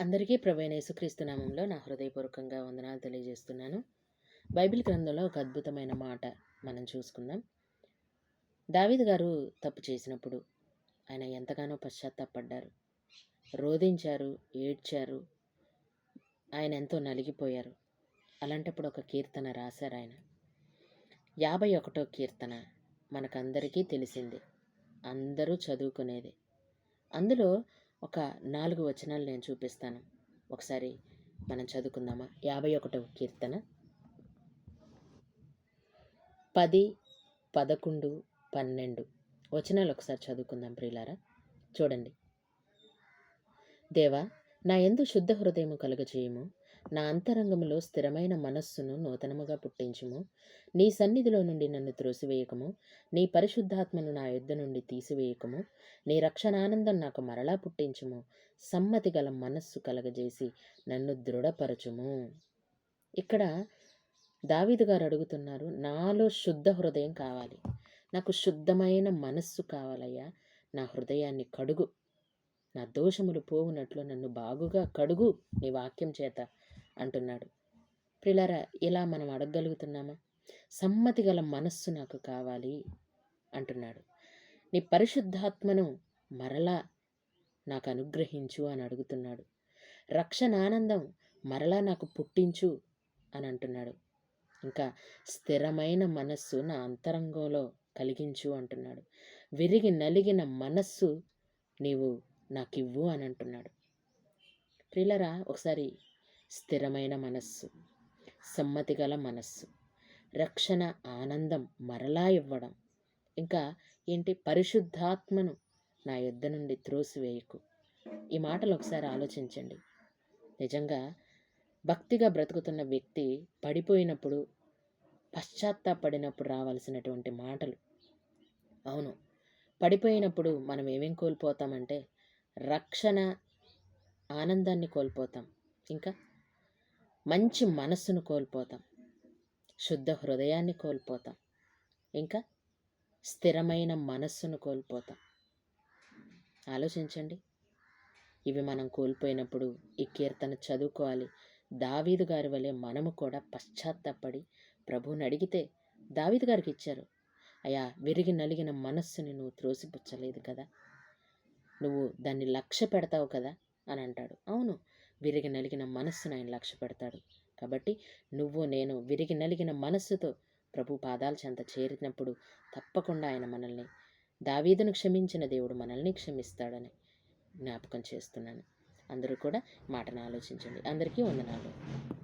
అందరికీ ప్రవీణ యేసుక్రీస్తు నామంలో నా హృదయపూర్వకంగా వందనాలు తెలియజేస్తున్నాను. బైబిల్ గ్రంథంలో ఒక అద్భుతమైన మాట మనం చూసుకుందాం. దావిద్ గారు తప్పు చేసినప్పుడు ఆయన ఎంతగానో పశ్చాత్తాపడ్డారు. రోధించారు ఏడ్చారు ఆయన ఎంతో నలిగిపోయారు. అలాంటప్పుడు ఒక కీర్తన రాశారు ఆయన. యాభై ఒకటో కీర్తన మనకందరికీ తెలిసింది. అందరూ చదువుకునేది. అందులో ఒక నాలుగు వచనాలు నేను చూపిస్తాను. ఒకసారి మనం చదువుకుందామా? యాభై ఒకటవ కీర్తన. పది పదకొండు పన్నెండు. వచనాలు ఒకసారి చదువుకుందాం ప్రియులారా. చూడండి. దేవా నా ఎందు శుద్ధ హృదయము కలుగజేయము. నా అంతరంగములో స్థిరమైన మనస్సును నూతనముగా పుట్టించుము. నీ సన్నిధిలో నుండి నన్ను త్రోసివేయకము. నీ పరిశుద్ధాత్మను నా యుద్ధ నుండి తీసివేయకము. నీ రక్షణానందం నాకు మరలా పుట్టించుము. సమ్మతి గల మనస్సు కలగజేసి నన్ను దృఢపరచుము. ఇక్కడ దావీదు గారు అడుగుతున్నారు నాలో శుద్ధ హృదయం కావాలి. నాకు శుద్ధమైన మనస్సు కావాలయ్యా. నా హృదయాన్ని కడుగు. నా దోషములు పోవునట్లు నన్ను బాగుగా కడుగు నీ వాక్యం చేత. అంటున్నాడు. ప్రిలరా ఇలా మనం అడగగలుగుతున్నామా? సమ్మతి గల మనస్సు నాకు కావాలి అంటున్నాడు. నీ పరిశుద్ధాత్మను మరలా నాకు అనుగ్రహించు అని అడుగుతున్నాడు. రక్షణ ఆనందం మరలా నాకు పుట్టించు అని అంటున్నాడు. ఇంకా స్థిరమైన మనస్సు నా అంతరంగంలో కలిగించు అంటున్నాడు. విరిగి నలిగిన మనస్సు నీవు నాకివ్వు అని అంటున్నాడు. ప్రిలరా ఒకసారి స్థిరమైన మనస్సు సమ్మతి గల మనస్సు రక్షణ ఆనందం మరలా ఇవ్వడం. ఇంకా ఏంటి? పరిశుద్ధాత్మను నా యుద్ధ నుండి త్రోసివేయకు. ఈ మాటలు ఒకసారి ఆలోచించండి. నిజంగా భక్తిగా బ్రతుకుతున్న వ్యక్తి పడిపోయినప్పుడు పశ్చాత్తాపడినప్పుడు రావాల్సినటువంటి మాటలు. అవును పడిపోయినప్పుడు మనం ఏమేం కోల్పోతామంటే రక్షణ ఆనందాన్ని కోల్పోతాం. ఇంకా మంచి మనస్సును కోల్పోతాం. శుద్ధ హృదయాన్ని కోల్పోతాం. ఇంకా స్థిరమైన మనస్సును కోల్పోతాం. ఆలోచించండి. ఇవి మనం కోల్పోయినప్పుడు ఈ కీర్తన చదువుకోవాలి. దావీదు గారి వలె మనము కూడా పశ్చాత్తాపడి ప్రభువుని అడిగితే దావీదు గారికి ఇచ్చారు. అయా విరిగి నలిగిన మనస్సుని నువ్వు త్రోసిపుచ్చలేదు కదా? నువ్వు దాన్ని లక్ష్య పెడతావు కదా? అని అంటాడు. అవును. విరిగి నలిగిన మనస్సును ఆయన లక్ష్య పెడతాడు. కాబట్టి నువ్వు నేను విరిగి నలిగిన మనస్సుతో ప్రభు పాదాల చెంత చేరినప్పుడు తప్పకుండా ఆయన మనల్ని దావీదును క్షమించిన దేవుడు మనల్ని క్షమిస్తాడని జ్ఞాపకం చేస్తున్నాను. అందరూ కూడా మాటను ఆలోచించండి. అందరికీ వందనాలు.